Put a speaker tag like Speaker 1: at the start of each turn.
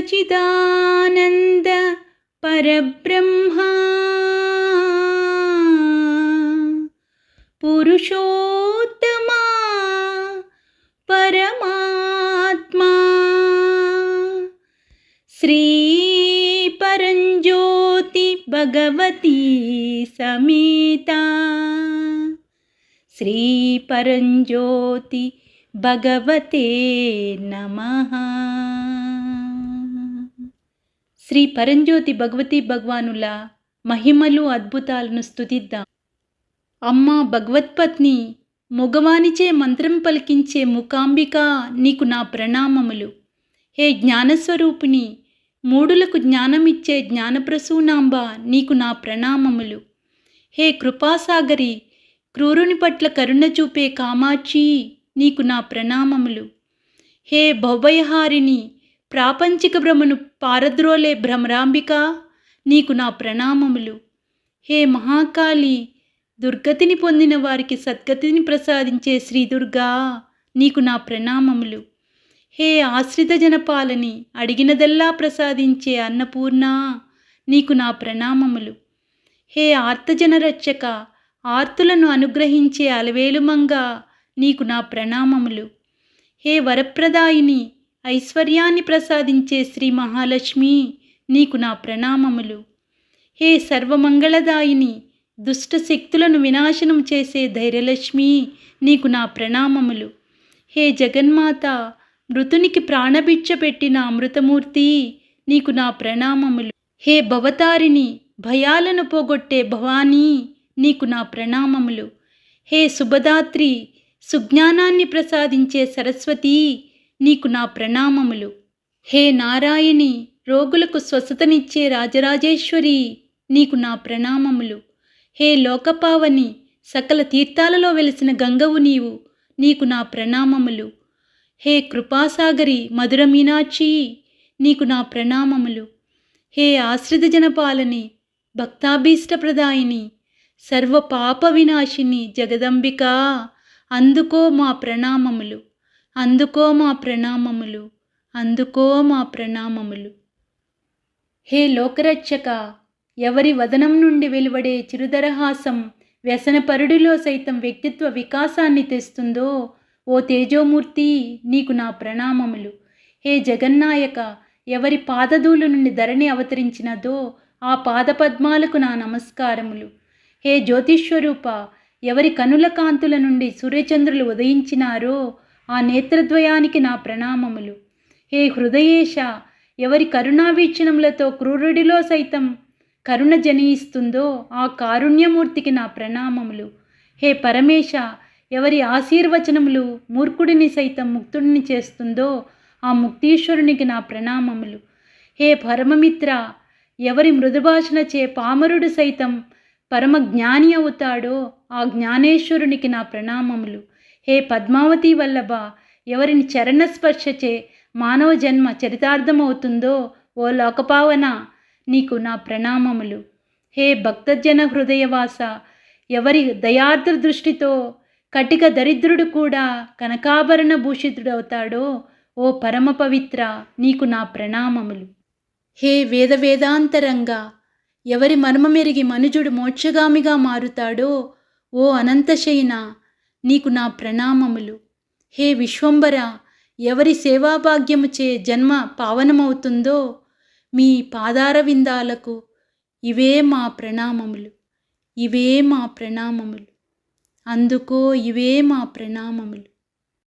Speaker 1: चिदानन्दपरब्रह्मा पुरुषोत्तमा परमात्मा। श्रीपरञ्ज्योति भगवती समेता। श्रीपरञ्ज्योति भगवते नमः। శ్రీ పరంజ్యోతి భగవతి భగవానుల మహిమలు అద్భుతాలను స్థుతిద్దాం అమ్మ భగవత్పత్ని మగవానిచే మంత్రం పలికించే ముఖాంబిక నీకు నా ప్రణామములు. హే జ్ఞానస్వరూపిణి మూడులకు జ్ఞానమిచ్చే జ్ఞానప్రసూనాంబ నీకు నా ప్రణామములు. హే కృపాసాగరి క్రూరుని పట్ల కరుణ చూపే కామాక్షి నీకు నా ప్రణామములు. హే భవయహారిని ప్రాపంచిక భ్రమను పారద్రోలే భ్రమరాంబిక నీకు నా ప్రణామములు. హే మహాకాళి దుర్గతిని పొందిన వారికి సద్గతిని ప్రసాదించే శ్రీ దుర్గా నీకు నా ప్రణామములు. హే ఆశ్రిత జనపాలని అడిగినదల్లా ప్రసాదించే అన్నపూర్ణ నీకు నా ప్రణామములు. హే ఆర్తజనరక్షక ఆర్తులను అనుగ్రహించే అలవేలుమంగా నీకు నా ప్రణామములు. హే వరప్రదాయిని ఐశ్వర్యాన్ని ప్రసాదించే శ్రీ మహాలక్ష్మి నీకు నా ప్రణామములు. హే సర్వమంగళదాయిని దుష్ట శక్తులను వినాశనం చేసే ధైర్యలక్ష్మి నీకు నా ప్రణామములు. హే జగన్మాత మృతునికి ప్రాణభిక్ష పెట్టిన అమృతమూర్తి నీకు నా ప్రణామములు. హే భవతారిని భయాలను పోగొట్టే భవానీ నీకు నా ప్రణామములు. హే శుభదాత్రి సుజ్ఞానాన్ని ప్రసాదించే సరస్వతి నీకు నా ప్రణామములు. హే నారాయణి రోగులకు స్వస్థతనిచ్చే రాజరాజేశ్వరి నీకు నా ప్రణామములు. హే లోకపావని సకల తీర్థాలలో వెలిసిన గంగవు నీవు నీకు నా ప్రణామములు. హే కృపాసాగరి మధుర మీనాక్షి నీకు నా ప్రణామములు. హే ఆశ్రిత జనపాలని భక్తాభీష్టప్రదాయిని సర్వ పాప వినాశిని జగదంబిక అందుకో మా ప్రణామములు. అందుకో మా ప్రణామములు అందుకో మా ప్రణామములు. హే లోకరక్షక ఎవరి వదనం నుండి వెలువడే చిరుదరహాసం వ్యసనపరుడిలో సైతం వ్యక్తిత్వ వికాసాన్ని తెస్తుందో ఓ తేజోమూర్తి నీకు నా ప్రణామములు. హే జగన్నాయక ఎవరి పాదధూలు నుండి ధరణి అవతరించినదో ఆ పాదపద్మాలకు నా నమస్కారములు. హే జ్యోతిష్వరూప ఎవరి కనుల కాంతుల నుండి సూర్యచంద్రులు ఉదయించినారో ఆ నేత్రద్వయానికి నా ప్రణామములు. హే హృదయేశ ఎవరి కరుణావీక్షణములతో క్రూరుడిలో సైతం కరుణ జనియిస్తుందో ఆ కారుణ్యమూర్తికి నా ప్రణామములు. హే పరమేశ ఎవరి ఆశీర్వచనములు మూర్ఖుడిని సైతం ముక్తుడిని చేస్తుందో ఆ ముక్తీశ్వరునికి నా ప్రణామములు. హే పరమమిత్ర ఎవరి మృదుభాషణ చే పామరుడు సైతం పరమ జ్ఞాని అవుతాడో ఆ జ్ఞానేశ్వరునికి నా ప్రణామములు. హే పద్మావతి వల్లభ ఎవరిని చరణస్పర్శచే మానవ జన్మ చరితార్థమవుతుందో ఓ లోకపావన నీకు నా ప్రణామములు. హే భక్తజన హృదయవాస ఎవరి దయార్ద్ర దృష్టితో కటిక దరిద్రుడు కూడా కనకాభరణ భూషితుడవుతాడో ఓ పరమ పవిత్ర నీకు నా ప్రణామములు. హే వేద వేదాంతరంగా ఎవరి మర్మమెరిగి మనుజుడు మోక్షగామిగా మారుతాడో ఓ అనంతశయన నీకు నా ప్రణామములు. హే విశ్వంబర ఎవరి సేవాభాగ్యముచే జన్మ పావనమవుతుందో మీ పాదార విందాలకు ఇవే మా ప్రణామములు. ఇవే మా ప్రణామములు. అందుకో ఇవే మా ప్రణామములు.